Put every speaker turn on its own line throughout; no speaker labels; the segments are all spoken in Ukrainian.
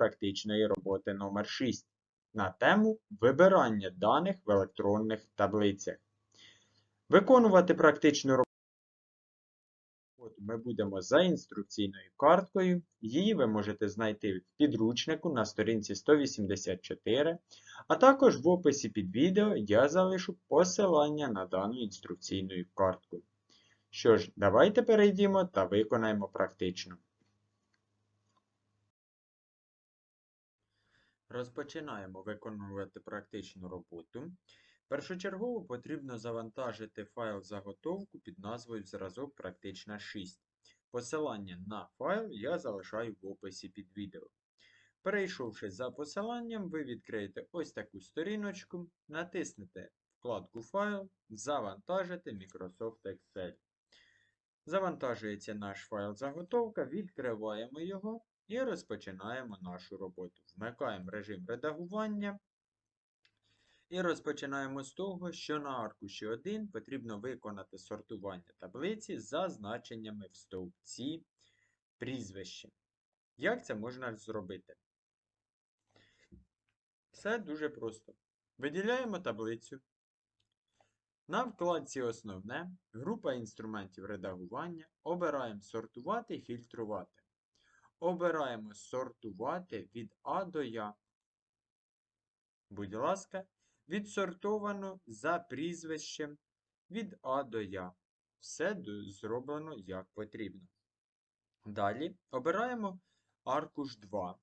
практичної роботи номер 6 на тему вибирання даних в електронних таблицях. Виконувати практичну роботу ми будемо за інструкційною карткою. Її ви можете знайти в підручнику на сторінці 184, а також в описі під відео я залишу посилання на дану інструкційну картку. Що ж, давайте перейдімо та виконаємо практично. Розпочинаємо виконувати практичну роботу. Першочергово потрібно завантажити файл заготовку під назвою Зразок Практична 6. Посилання на файл я залишаю в описі під відео. Перейшовши за посиланням, ви відкриєте ось таку сторіночку, натиснете вкладку Файл, завантажите Microsoft Excel. Завантажується наш файл заготовка, відкриваємо його і розпочинаємо нашу роботу. Вмикаємо режим редагування. І розпочинаємо з того, що на аркуші 1 потрібно виконати сортування таблиці за значеннями в стовпці прізвище. Як це можна зробити? Все дуже просто. Виділяємо таблицю. На вкладці Основне, група інструментів редагування. Обираємо Сортувати і фільтрувати. Обираємо Сортувати від А до Я. Будь ласка, відсортовано за прізвищем від А до Я. Все зроблено як потрібно. Далі обираємо аркуш 2.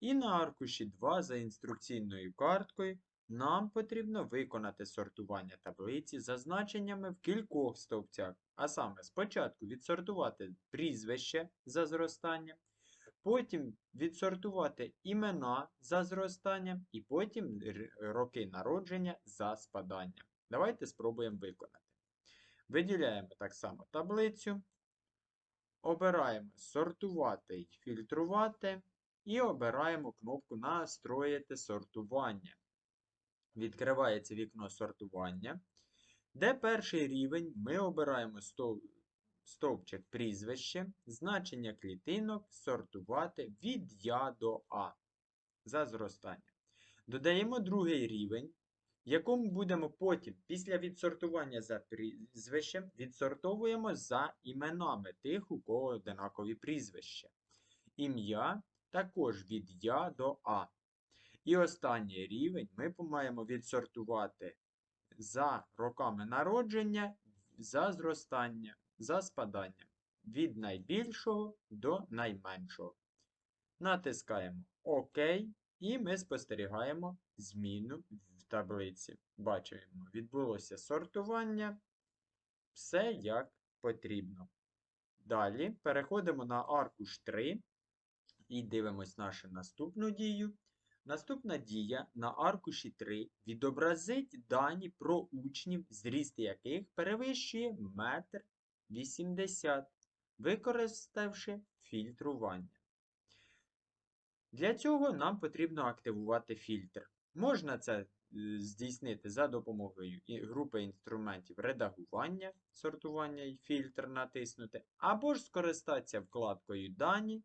І на аркуші 2 за інструкційною карткою нам потрібно виконати сортування таблиці за значеннями в кількох стовпцях. А саме спочатку відсортувати прізвище за зростанням, потім відсортувати імена за зростанням, і потім роки народження за спаданням. Давайте спробуємо виконати. Виділяємо так само таблицю. Обираємо сортувати і фільтрувати. І обираємо кнопку Настроїти сортування. Відкривається вікно сортування. Де перший рівень ми обираємо стовпчик прізвище, значення клітинок сортувати від Я до А за зростання. Додаємо другий рівень, якому будемо потім, після відсортування за прізвищем, відсортовуємо за іменами тих, у кого одинакові прізвища. Ім'я також від Я до А. І останній рівень ми маємо відсортувати за роками народження, за зростання, за спадання. Від найбільшого до найменшого. Натискаємо ОК, і ми спостерігаємо зміну в таблиці. Бачимо, відбулося сортування. Все як потрібно. Далі переходимо на аркуш 3 і дивимось нашу наступну дію. Наступна дія на аркуші 3 відобразить дані про учнів, зріст яких перевищує 1,80 м, використавши фільтрування. Для цього нам потрібно активувати фільтр. Можна це е, здійснити за допомогою групи інструментів редагування, сортування і фільтр натиснути, або ж скористатися вкладкою Дані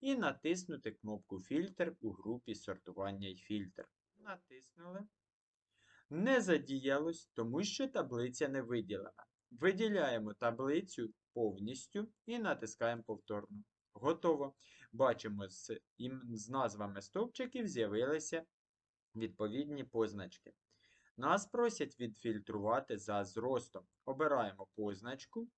і натиснути кнопку Фільтр у групі сортування і фільтр. Натиснули. Не задіялось, тому що таблиця не виділена. Виділяємо таблицю повністю і натискаємо повторно. Готово. Бачимо, з, з назвами стовпчиків з'явилися відповідні позначки. Нас просять відфільтрувати за зростом. Обираємо позначку.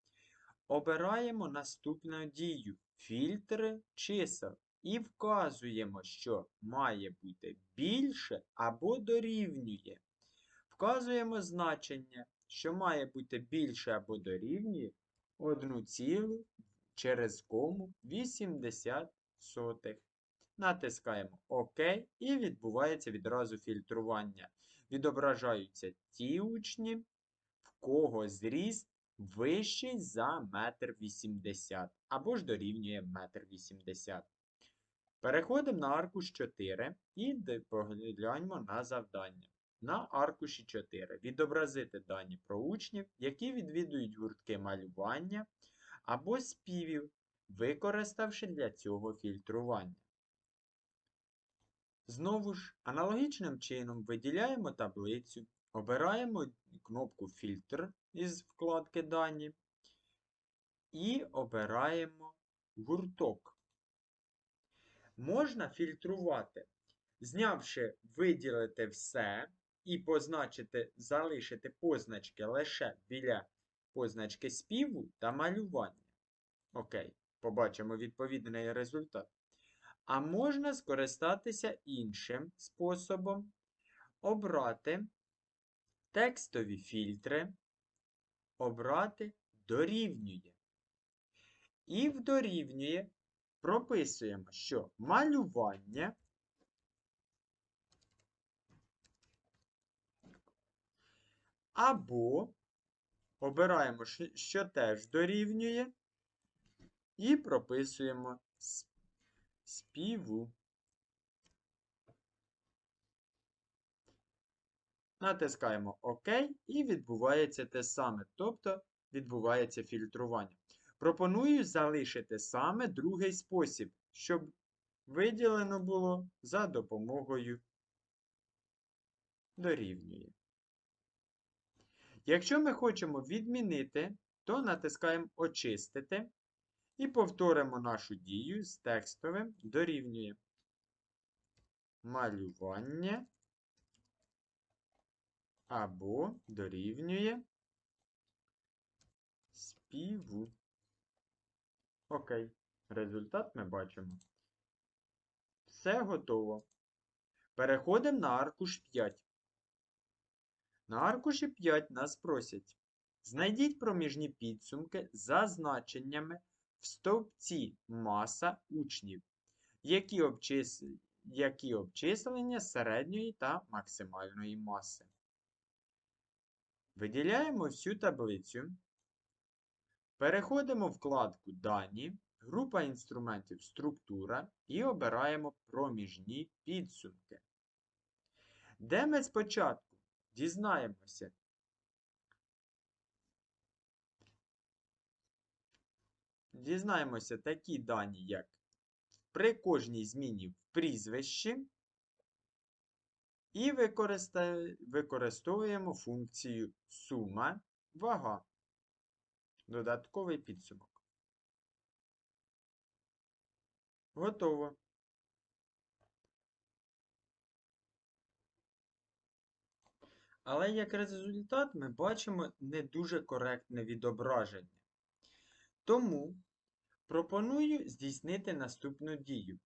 Обираємо наступну дію фільтри чисел. І вказуємо, що має бути більше або дорівнює. Вказуємо значення, що має бути більше або дорівнює 1 цілу через кому 80 сотих. Натискаємо ОК і відбувається відразу фільтрування. Відображаються ті учні, в кого зріст вищий за 1,80 м або ж дорівнює 1,80 м. Переходимо на аркуш 4 і погляньмо на завдання. На аркуші 4 відобразити дані про учнів, які відвідують гуртки малювання або співів, використавши для цього фільтрування. Знову ж, аналогічним чином виділяємо таблицю, обираємо кнопку Фільтр із вкладки Дані і обираємо гурток. Можна фільтрувати, знявши виділити все і позначити, залишити позначки лише біля позначки співу та малювання. Окей, побачимо відповідний результат. А можна скористатися іншим способом, обрати текстові фільтри, обрати дорівнює. І в дорівнює прописуємо, що малювання або обираємо, що- теж дорівнює, і прописуємо співу. Натискаємо ОК і відбувається те саме, тобто відбувається фільтрування. Пропоную залишити саме другий спосіб, щоб виділено було за допомогою дорівнює. Якщо ми хочемо відмінити, то натискаємо Очистити і повторимо нашу дію з текстовим дорівнює. Малювання або дорівнює співу. Окей, результат ми бачимо. Все готово. Переходимо на аркуш 5. На аркуші 5 нас просять. Знайдіть проміжні підсумки за значеннями в стовпці маса учнів, які, обчис... які обчислення середньої та максимальної маси. Виділяємо всю таблицю. Переходимо в вкладку Дані, група інструментів Структура і обираємо проміжні підсумки. Де ми спочатку дізнаємося, дізнаємося такі дані, як при кожній зміні в прізвищі, і використовуємо функцію сума вага. Додатковий підсумок. Готово. Але як результат ми бачимо не дуже коректне відображення. Тому пропоную здійснити наступну дію.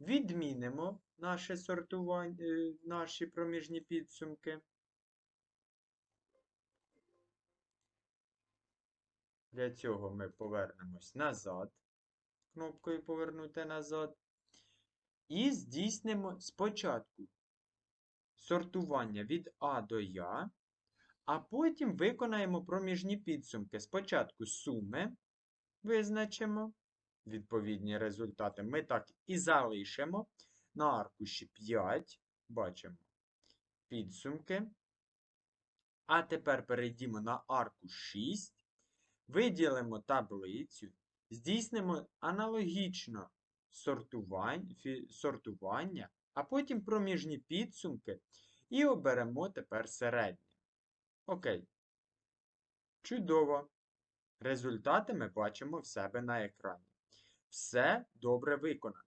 Відмінимо наше сортування, е, наші проміжні підсумки. Для цього ми повернемось назад, кнопкою Повернути назад. І здійснимо спочатку сортування від А до Я, а потім виконаємо проміжні підсумки. Спочатку суми визначимо відповідні результати. Ми так і залишимо на аркуші 5, бачимо підсумки. А тепер перейдімо на аркуш 6, виділимо таблицю, здійснимо аналогічно сортування, сортування, а потім проміжні підсумки і оберемо тепер середнє. Окей. Чудово. Результати ми бачимо в себе на екрані. Все добре виконано.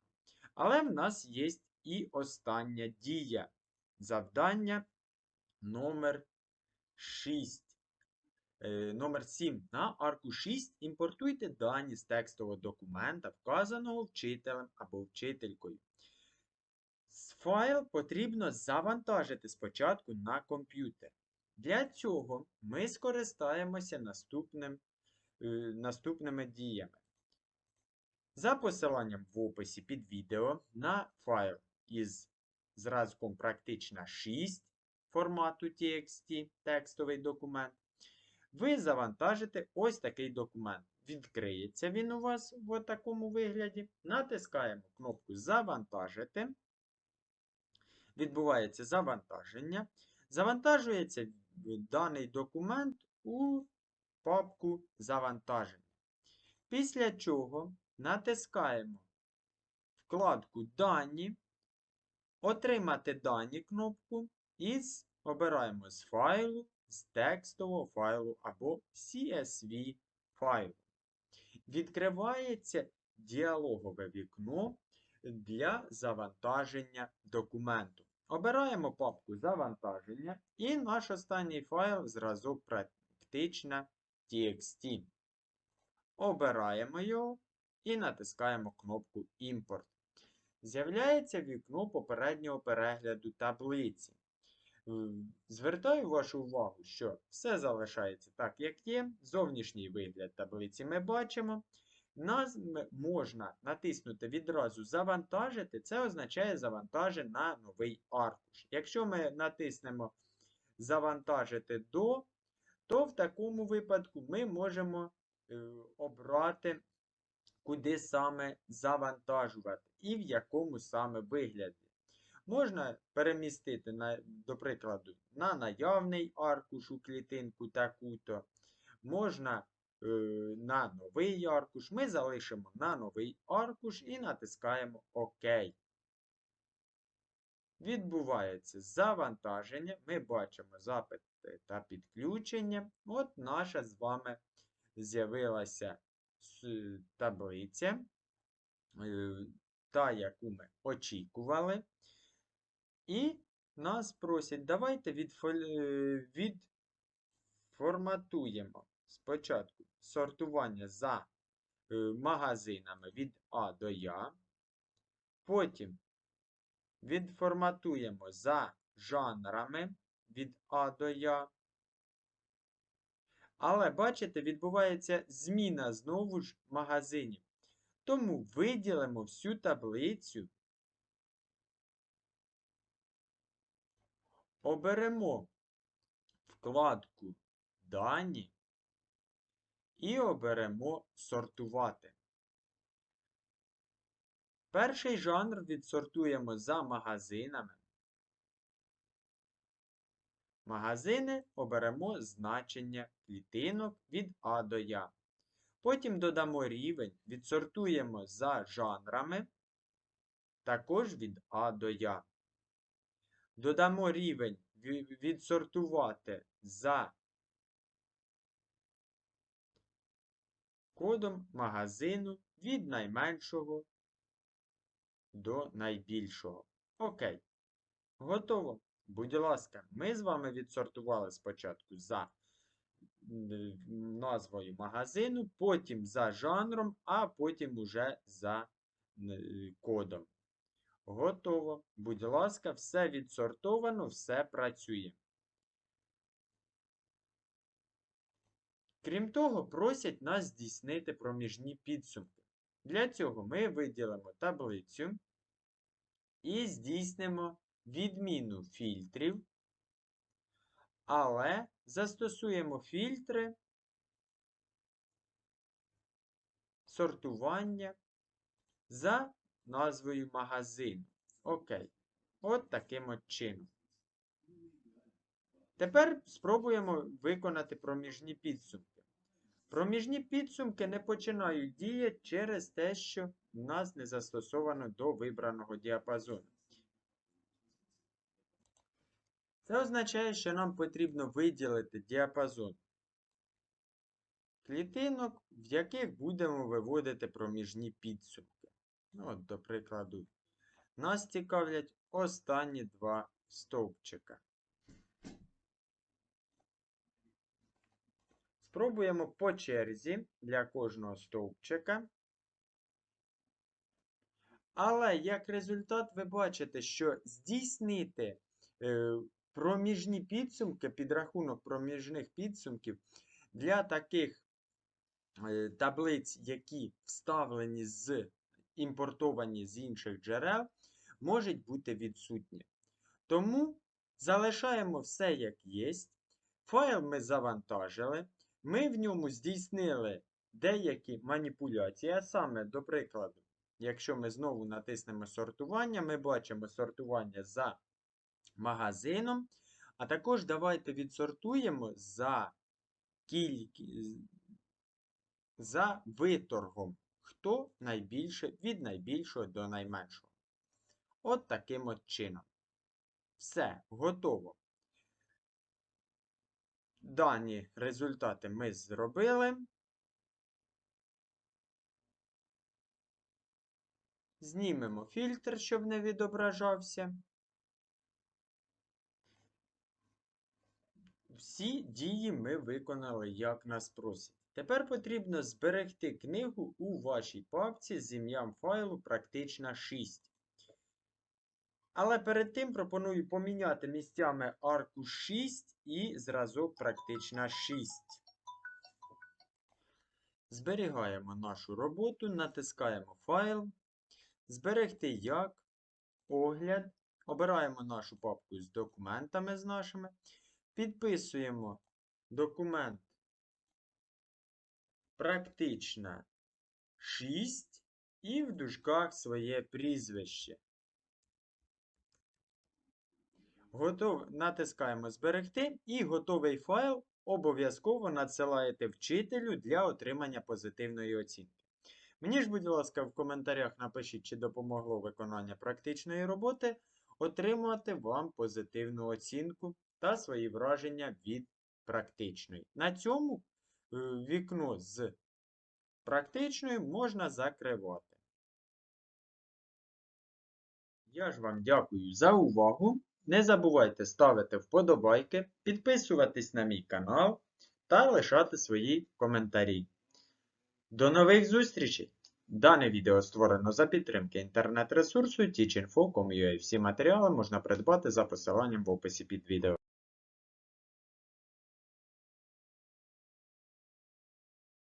Але в нас є і остання дія. Завдання номер 6. Е, номер 7. На арку 6 імпортуйте дані з текстового документа, вказаного вчителем або вчителькою. Файл потрібно завантажити спочатку на комп'ютер. Для цього ми скористаємося наступним, е, наступними діями. За посиланням в описі під відео на файл із зразком практична 6 формату TXT, текстовий документ, ви завантажите ось такий документ. Відкриється він у вас в такому вигляді. Натискаємо кнопку Завантажити. Відбувається завантаження. Завантажується даний документ у папку Завантаження. Після чого натискаємо вкладку Дані, Отримати дані кнопку і обираємо з файлу, з текстового файлу або CSV файлу. Відкривається діалогове вікно для завантаження документу. Обираємо папку завантаження і наш останній файл зразок практична TXT. Обираємо його і натискаємо кнопку Імпорт. З'являється вікно попереднього перегляду таблиці. Звертаю вашу увагу, що все залишається так, як є. Зовнішній вигляд таблиці ми бачимо. Нас можна натиснути відразу Завантажити. Це означає завантажити на новий аркуш. Якщо ми натиснемо Завантажити до, то в такому випадку ми можемо е, обрати, куди саме завантажувати і в якому саме вигляді. Можна перемістити, на, до прикладу, на наявний аркуш у клітинку таку-то. Можна на новий аркуш. Ми залишимо на новий аркуш і натискаємо ОК. Відбувається завантаження. Ми бачимо запити та підключення. От наша з вами з'явилася таблиця, е, та, яку ми очікували. І нас просять, давайте відфоль- е, відформатуємо спочатку сортування за е, магазинами від А до Я. Потім відформатуємо за жанрами від А до Я. Але, бачите, відбувається зміна знову ж магазинів. Тому виділимо всю таблицю Оберемо вкладку Дані і оберемо Сортувати. Перший жанр відсортуємо за магазинами. Магазини оберемо значення клітинок від А до Я. Потім додамо рівень, відсортуємо за жанрами, також від А до Я. Додамо рівень відсортувати за кодом магазину від найменшого до найбільшого. Окей. Готово. Будь ласка, ми з вами відсортували спочатку за назвою магазину, потім за жанром, а потім уже за кодом. Готово. Будь ласка, все відсортовано, все працює. Крім того, просять нас здійснити проміжні підсумки. Для цього ми виділимо таблицю і здійснимо відміну фільтрів, але застосуємо фільтри сортування за назвою магазину. Окей. От таким от чином. Тепер спробуємо виконати проміжні підсумки. Проміжні підсумки не починають діяти через те, що нас не застосовано до вибраного діапазону. Це означає, що нам потрібно виділити діапазон клітинок, в яких будемо виводити проміжні підсумки. Ну, от, до прикладу, нас цікавлять останні два стовпчика. Спробуємо по черзі для кожного стовпчика. Але як результат, ви бачите, що здійснити е, проміжні підсумки, підрахунок проміжних підсумків для таких е, таблиць, які вставлені з імпортовані з інших джерел, можуть бути відсутні. Тому залишаємо все як є. Файл ми завантажили. Ми в ньому здійснили деякі маніпуляції, а саме, до прикладу, якщо ми знову натиснемо сортування, ми бачимо сортування за магазином. А також давайте відсортуємо за кількість за виторгом, хто найбільше від найбільшого до найменшого. от таким от чином. Все, готово. Дані результати ми зробили. Знімемо фільтр, щоб не відображався. Всі дії ми виконали, як нас просять. Тепер потрібно зберегти книгу у вашій папці з ім'ям файлу практична 6. Але перед тим пропоную поміняти місцями аркуш 6 і зразок практична 6. Зберігаємо нашу роботу, натискаємо файл, зберегти як, огляд, обираємо нашу папку з документами з нашими, підписуємо документ практична 6 і в дужках своє прізвище. Готов... Натискаємо Зберегти і готовий файл обов'язково надсилаєте вчителю для отримання позитивної оцінки. Мені ж, будь ласка, в коментарях напишіть, чи допомогло виконання практичної роботи отримати вам позитивну оцінку та свої враження від практичної. На цьому е, вікно з практичною можна закривати. Я ж вам дякую за увагу. Не забувайте ставити вподобайки, підписуватись на мій канал та лишати свої коментарі. До нових зустрічей! Дане відео створено за підтримки інтернет-ресурсу teachinfo.com.ua. Всі матеріали можна придбати за посиланням в описі під відео.